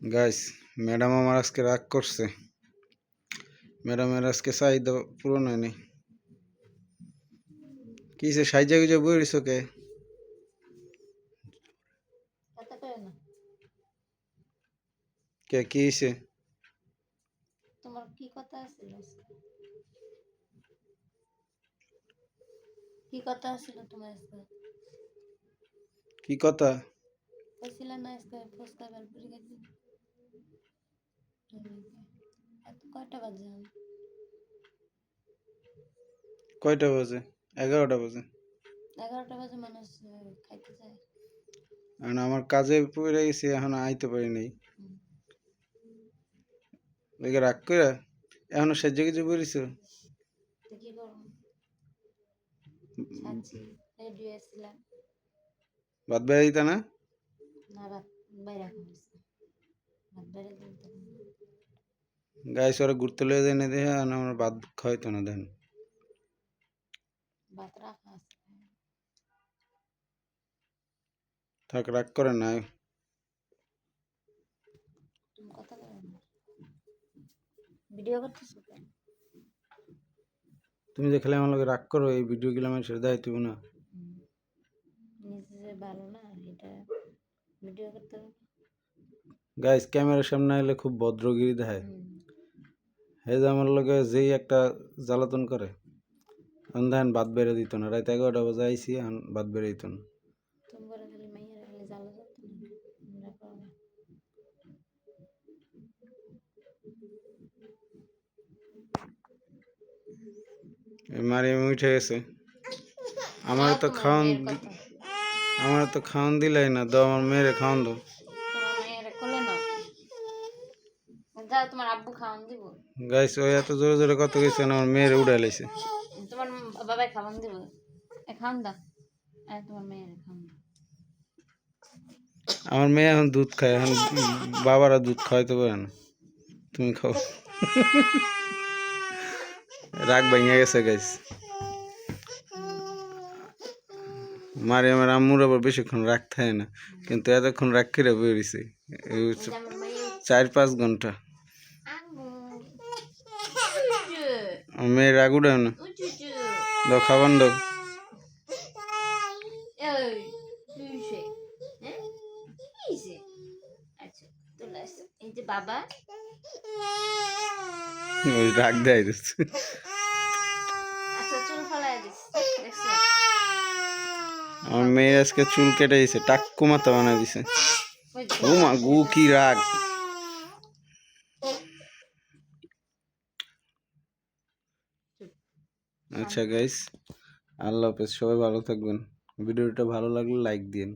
Guys madam আমার আজকে রাগ করছে। ম্যাডামের আজকে চাহিদা পূরণ হয়নি। কি সে সাইজা গুজা কে কথা কে কি হয়েছে? তোমার কি কথা কি কথা তোমার কি কথা? কইছিল না আজকে কয়টা বাজে? কয়টা বাজে? এগারোটা বাজে। এগারোটা বাজে মানুষ খাইতে যায় কারণ আমার কাজে পড়ে গেছি এখন আইতে পারি নাই। ওইকে রাগ করে এখনও সাইজা গুজা বইরিস তো কি করব? খাচ্ছি রেডি হয়েছিলাম। ভাত বেড়ে দিতা না? না বাইরে খাইছি ভাত বাইরে দিতে গাইস ওরা ঘুরতে লয়ে যায় না দেখে আমার ভাত খাওয়াইতো না আছে। থাক রাগ করে না। তুমি না। ভিডিও করতেছো তুমি যে খেলে আমার লগে রাগ করো এই ভিডিও গুলো আমার সেটা দায়িত্ব না। হুম। নিজে ভালো না এটা ভিডিও করতে গাইস ক্যামেরার সামনে এলে খুব ভদ্রগিরি দেখায়। হে যে আমার লোকে যেই একটা জ্বালাতন করে এখন দেখেন ভাত বেড়ে দিত না। রাত এগারোটা বাজে আইসি এখন ভাত বেড়ে দিত না। মারিয়াম উঠে গেছে। আমার তো খাওয়ান আমার তো খাওয়ান দিলাই না দাও আমার মেয়েরে খাওয়ান দাও তোমার মায়ের কোলে নাও যাও তোমার আব্বু খাওয়ান দিব। গাইস ওই এত জোরে জোরে কত গেছে আমার মেয়েরে উড়াই লাইছে। তোমার বাবাই খাওয়ান দিব। খাওয়ান দাও আর তোমার মেয়ের খাওয়ান আমার মেয়ে এখন দুধ খায় এখন বাবারা দুধ খাওয়াইতে পারে না। তুমি খাও। রাগ ভেঙে গেছে গাইস মারিয়ামের আম্মুর আবার বেশিক্ষণ রাগ থাকে না কিন্তু এতক্ষণ রাগ করে বেরিয়েছে। আমার চার পাঁচ ঘণ্টা আম্মু আমার মেয়ের রাগ উঠে না। দাও খাবার দাও। ওই রাগ দেয় আমার মেয়ে আজকে চুল কেটে দিছে টাক্কু মাথা বানাই দিছে মা গু, কি রাগ। আচ্ছা গাইস আল্লাহ হাফেজ সবাই ভালো থাকবেন। ভিডিওটা ভালো লাগলে লাইক দিন।